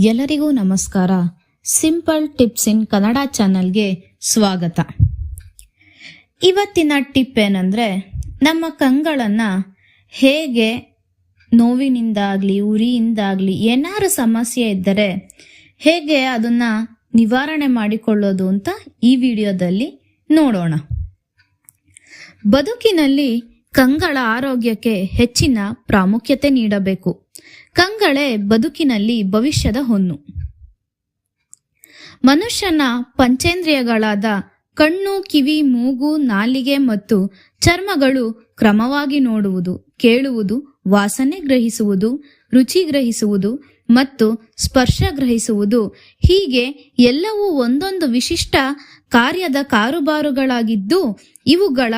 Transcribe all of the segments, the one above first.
ಎಲ್ಲರಿಗೂ ನಮಸ್ಕಾರ. Simple tips ಇನ್ ಕನ್ನಡ ಚಾನಲ್ಗೆ ಸ್ವಾಗತ. ಇವತ್ತಿನ ಟಿಪ್ ಏನಂದ್ರೆ, ನಮ್ಮ ಕಂಗಳನ್ನು ಹೇಗೆ ನೋವಿನಿಂದಾಗಲಿ, ಉರಿಯಿಂದಾಗಲಿ, ಏನಾರು ಸಮಸ್ಯೆ ಇದ್ದರೆ ಹೇಗೆ ಅದನ್ನ ನಿವಾರಣೆ ಮಾಡಿಕೊಳ್ಳೋದು ಅಂತ ಈ ವಿಡಿಯೋದಲ್ಲಿ ನೋಡೋಣ. ಬದುಕಿನಲ್ಲಿ ಕಂಗಳ ಆರೋಗ್ಯಕ್ಕೆ ಹೆಚ್ಚಿನ ಪ್ರಾಮುಖ್ಯತೆ ನೀಡಬೇಕು. ಕಂಗಳೇ ಬದುಕಿನಲ್ಲಿ ಭವಿಷ್ಯದ ಹೊನ್ನು. ಮನುಷ್ಯನ ಪಂಚೇಂದ್ರಿಯಗಳಾದ ಕಣ್ಣು, ಕಿವಿ, ಮೂಗು, ನಾಲಿಗೆ ಮತ್ತು ಚರ್ಮಗಳು ಕ್ರಮವಾಗಿ ನೋಡುವುದು, ಕೇಳುವುದು, ವಾಸನೆ ಗ್ರಹಿಸುವುದು, ರುಚಿ ಗ್ರಹಿಸುವುದು ಮತ್ತು ಸ್ಪರ್ಶ ಗ್ರಹಿಸುವುದು ಹೀಗೆ ಎಲ್ಲವೂ ಒಂದೊಂದು ವಿಶಿಷ್ಟ ಕಾರ್ಯದ ಕಾರುಬಾರುಗಳಾಗಿದ್ದು ಇವುಗಳ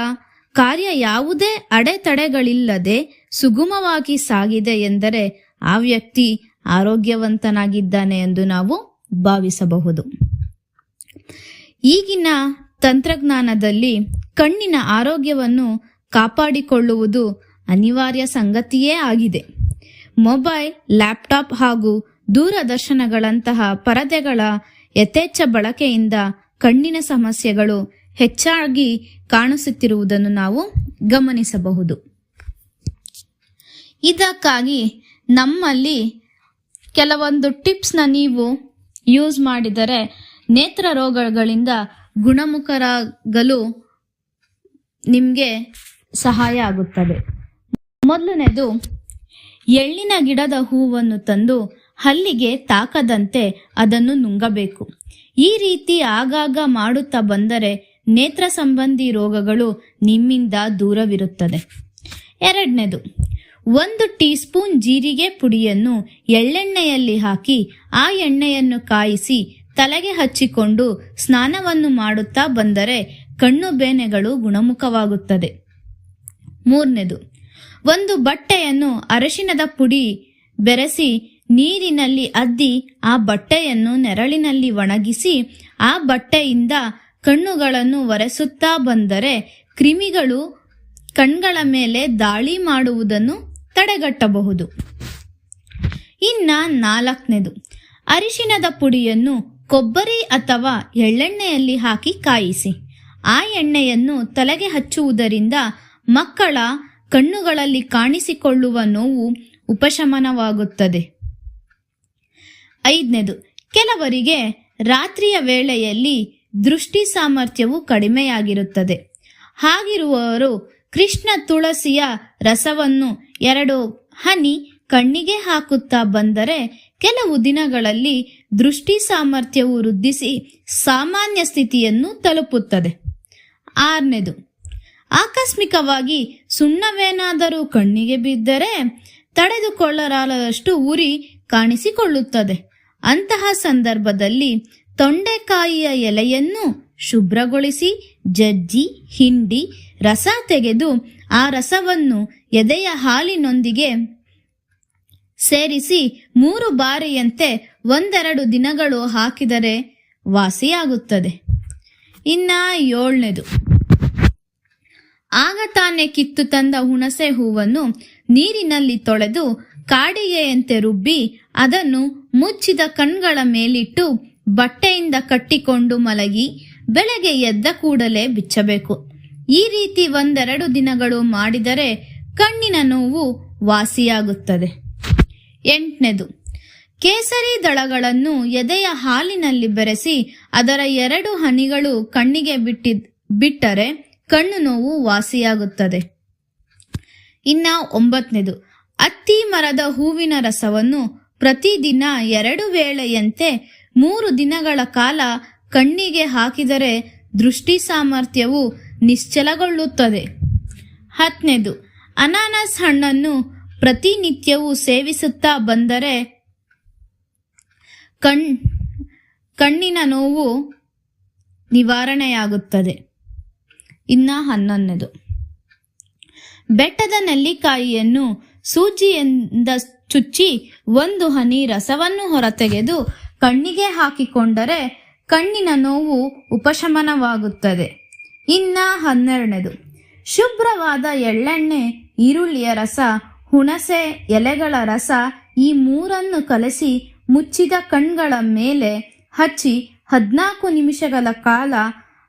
ಕಾರ್ಯ ಯಾವುದೇ ಅಡೆತಡೆಗಳಿಲ್ಲದೆ ಸುಗಮವಾಗಿ ಸಾಗಿದೆ ಎಂದರೆ ಆ ವ್ಯಕ್ತಿ ಆರೋಗ್ಯವಂತನಾಗಿದ್ದಾನೆ ಎಂದು ನಾವು ಭಾವಿಸಬಹುದು. ಈಗಿನ ತಂತ್ರಜ್ಞಾನದಲ್ಲಿ ಕಣ್ಣಿನ ಆರೋಗ್ಯವನ್ನು ಕಾಪಾಡಿಕೊಳ್ಳುವುದು ಅನಿವಾರ್ಯ ಸಂಗತಿಯೇ ಆಗಿದೆ. ಮೊಬೈಲ್, ಲ್ಯಾಪ್ಟಾಪ್ ಹಾಗೂ ದೂರದರ್ಶನಗಳಂತಹ ಪರದೆಗಳ ಯಥೇಚ್ಛ ಬಳಕೆಯಿಂದ ಕಣ್ಣಿನ ಸಮಸ್ಯೆಗಳು ಹೆಚ್ಚಾಗಿ ಕಾಣಿಸುತ್ತಿರುವುದನ್ನು ನಾವು ಗಮನಿಸಬಹುದು. ಇದಕ್ಕಾಗಿ ನಮ್ಮಲ್ಲಿ ಕೆಲವೊಂದು ಟಿಪ್ಸ್ನ ನೀವು ಯೂಸ್ ಮಾಡಿದರೆ ನೇತ್ರ ರೋಗಗಳಿಂದ ಗುಣಮುಖರಾಗಲು ನಿಮಗೆ ಸಹಾಯ ಆಗುತ್ತದೆ. ಮೊದಲನೇದು, ಎಳ್ಳಿನ ಗಿಡದ ಹೂವನ್ನು ತಂದು ಹಲ್ಲಿಗೆ ತಾಕದಂತೆ ಅದನ್ನು ನುಂಗಬೇಕು. ಈ ರೀತಿ ಆಗಾಗ ಮಾಡುತ್ತಾ ಬಂದರೆ ನೇತ್ರ ಸಂಬಂಧಿ ರೋಗಗಳು ನಿಮ್ಮಿಂದ ದೂರವಿರುತ್ತದೆ. ಎರಡನೇದು, ಒಂದು ಟೀ ಸ್ಪೂನ್ ಜೀರಿಗೆ ಪುಡಿಯನ್ನು ಎಳ್ಳೆಣ್ಣೆಯಲ್ಲಿ ಹಾಕಿ ಆ ಎಣ್ಣೆಯನ್ನು ಕಾಯಿಸಿ ತಲೆಗೆ ಹಚ್ಚಿಕೊಂಡು ಸ್ನಾನವನ್ನು ಮಾಡುತ್ತಾ ಬಂದರೆ ಕಣ್ಣು ಬೇನೆಗಳು ಗುಣಮುಖವಾಗುತ್ತದೆ. ಮೂರನೇದು, ಒಂದು ಬಟ್ಟೆಯನ್ನು ಅರಶಿನದ ಪುಡಿ ಬೆರೆಸಿ ನೀರಿನಲ್ಲಿ ಅದ್ದಿ ಆ ಬಟ್ಟೆಯನ್ನು ನೆರಳಿನಲ್ಲಿ ಒಣಗಿಸಿ ಆ ಬಟ್ಟೆಯಿಂದ ಕಣ್ಣುಗಳನ್ನು ಒರೆಸುತ್ತಾ ಬಂದರೆ ಕ್ರಿಮಿಗಳು ಕಣ್ಗಳ ಮೇಲೆ ದಾಳಿ ಮಾಡುವುದನ್ನು ತಡೆಗಟ್ಟಬಹುದು. ಇನ್ನ ನಾಲ್ಕನೇದು ಅರಿಶಿನದ ಪುಡಿಯನ್ನು ಕೊಬ್ಬರಿ ಅಥವಾ ಎಳ್ಳೆಣ್ಣೆಯಲ್ಲಿ ಹಾಕಿ ಕಾಯಿಸಿ. ಆ ಎಣ್ಣೆಯನ್ನು ತಲೆಗೆ ಹಚ್ಚುವುದರಿಂದ ಮಕ್ಕಳ ಕಣ್ಣುಗಳಲ್ಲಿ ಕಾಣಿಸಿಕೊಳ್ಳುವ ನೋವು ಉಪಶಮನವಾಗುತ್ತದೆ. ಐದನೇದು, ಕೆಲವರಿಗೆ ರಾತ್ರಿಯ ವೇಳೆಯಲ್ಲಿ ದೃಷ್ಟಿ ಸಾಮರ್ಥ್ಯವು ಕಡಿಮೆಯಾಗಿರುತ್ತದೆ. ಹಾಗಿರುವವರು ಕೃಷ್ಣ ತುಳಸಿಯ ರಸವನ್ನು ಎರಡು ಹನಿ ಕಣ್ಣಿಗೆ ಹಾಕುತ್ತಾ ಬಂದರೆ ಕೆಲವು ದಿನಗಳಲ್ಲಿ ದೃಷ್ಟಿ ಸಾಮರ್ಥ್ಯವು ವೃದ್ಧಿಸಿ ಸಾಮಾನ್ಯ ಸ್ಥಿತಿಯನ್ನು ತಲುಪುತ್ತದೆ. ಆರನೇದು, ಆಕಸ್ಮಿಕವಾಗಿ ಸುಣ್ಣವೇನಾದರೂ ಕಣ್ಣಿಗೆ ಬಿದ್ದರೆ ತಡೆದುಕೊಳ್ಳಲಾರದಷ್ಟು ಉರಿ ಕಾಣಿಸಿಕೊಳ್ಳುತ್ತದೆ. ಅಂತಹ ಸಂದರ್ಭದಲ್ಲಿ ತೊಂಡೆಕಾಯಿಯ ಎಲೆಯನ್ನು ಶುಭ್ರಗೊಳಿಸಿ ಜಜ್ಜಿ, ಹಿಂಡಿ, ರಸ ತೆಗೆದು ಆ ರಸವನ್ನು ಎದೆಯ ಹಾಲಿನೊಂದಿಗೆ ಸೇರಿಸಿ ಮೂರು ಬಾರಿಯಂತೆ ಒಂದೆರಡು ದಿನಗಳು ಹಾಕಿದರೆ ವಾಸಿಯಾಗುತ್ತದೆ. ಇನ್ನ ಏಳನೇದು. ಆಗ ತಾನೇ ಕಿತ್ತು ತಂದ ಹುಣಸೆ ಹೂವನ್ನು ನೀರಿನಲ್ಲಿ ತೊಳೆದು ಕಾಡಿಗೆಯಂತೆ ರುಬ್ಬಿ ಅದನ್ನು ಮುಚ್ಚಿದ ಕಣ್ಗಳ ಮೇಲಿಟ್ಟು ಬಟ್ಟೆಯಿಂದ ಕಟ್ಟಿಕೊಂಡು ಮಲಗಿ ಬೆಳಗ್ಗೆ ಎದ್ದ ಕೂಡಲೇ ಬಿಚ್ಚಬೇಕು. ಈ ರೀತಿ ಒಂದೆರಡು ದಿನಗಳು ಮಾಡಿದರೆ ಕಣ್ಣಿನ ನೋವು ವಾಸಿಯಾಗುತ್ತದೆ. ಎಂಟನೇದು, ಕೇಸರಿ ದಳಗಳನ್ನು ಎದೆಯ ಹಾಲಿನಲ್ಲಿ ಬೆರೆಸಿ ಅದರ ಎರಡು ಹನಿಗಳು ಕಣ್ಣಿಗೆ ಬಿಟ್ಟಿದ್ ಬಿಟ್ಟರೆ ಕಣ್ಣು ನೋವು ವಾಸಿಯಾಗುತ್ತದೆ. ಇನ್ನ ಒಂಬತ್ತನೇದು ಅತ್ತಿ ಮರದ ಹೂವಿನ ರಸವನ್ನು ಪ್ರತಿದಿನ ಎರಡು ವೇಳೆಯಂತೆ ಮೂರು ದಿನಗಳ ಕಾಲ ಕಣ್ಣಿಗೆ ಹಾಕಿದರೆ ದೃಷ್ಟಿ ಸಾಮರ್ಥ್ಯವು ನಿಶ್ಚಲಗೊಳ್ಳುತ್ತದೆ. ಹತ್ತನೇದು ಅನಾನಸ್ ಹಣ್ಣನ್ನು ಪ್ರತಿನಿತ್ಯವೂ ಸೇವಿಸುತ್ತಾ ಬಂದರೆ ಕಣ್, ಕಣ್ಣಿನ ನೋವು ನಿವಾರಣೆಯಾಗುತ್ತದೆ. ಇನ್ನ ಹನ್ನೊಂದನೇದು ಬೆಟ್ಟದ ನೆಲ್ಲಿಕಾಯಿಯನ್ನು ಸೂಜಿಯಿಂದ ಚುಚ್ಚಿ ಒಂದು ಹನಿ ರಸವನ್ನು ಹೊರತೆಗೆದು ಕಣ್ಣಿಗೆ ಹಾಕಿಕೊಂಡರೆ ಕಣ್ಣಿನ ನೋವು ಉಪಶಮನವಾಗುತ್ತದೆ. ಇನ್ನ ಹನ್ನೆರಡನೇದು. ಶುಭ್ರವಾದ ಎಳ್ಳೆಣ್ಣೆ, ಈರುಳ್ಳಿಯ ರಸ, ಹುಣಸೆ, ಎಲೆಗಳ ರಸ ಈ ಮೂರನ್ನು ಕಲಸಿ ಮುಚ್ಚಿದ ಕಣ್ಗಳ ಮೇಲೆ ಹಚ್ಚಿ ಹದಿನಾಲ್ಕು ನಿಮಿಷಗಳ ಕಾಲ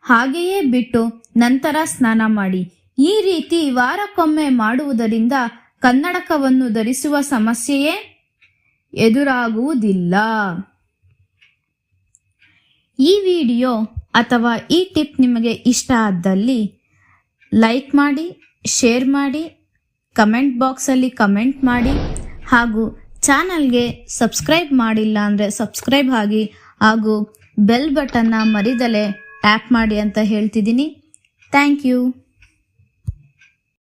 ಹಾಗೆಯೇ ಬಿಟ್ಟು ನಂತರ ಸ್ನಾನ ಮಾಡಿ. ಈ ರೀತಿ ವಾರಕ್ಕೊಮ್ಮೆ ಮಾಡುವುದರಿಂದ ಕನ್ನಡಕವನ್ನು ಧರಿಸುವ ಸಮಸ್ಯೆಯೇ ಎದುರಾಗುವುದಿಲ್ಲ. ಈ ವಿಡಿಯೋ ಅಥವಾ ಈ ಟಿಪ್ ನಿಮಗೆ ಇಷ್ಟ ಆದಲ್ಲಿ ಲೈಕ್ ಮಾಡಿ, ಶೇರ್ ಮಾಡಿ, ಕಮೆಂಟ್ ಬಾಕ್ಸಲ್ಲಿ ಕಮೆಂಟ್ ಮಾಡಿ ಹಾಗೂ ಚಾನಲ್ಗೆ ಸಬ್ಸ್ಕ್ರೈಬ್ ಮಾಡಿಲ್ಲ ಅಂದರೆ ಸಬ್ಸ್ಕ್ರೈಬ್ ಆಗಿ ಹಾಗೂ ಬೆಲ್ ಬಟನ್ನ ಮರಿದಲೆ ಟ್ಯಾಪ್ ಮಾಡಿ ಅಂತ ಹೇಳ್ತಿದ್ದೀನಿ. Thank you.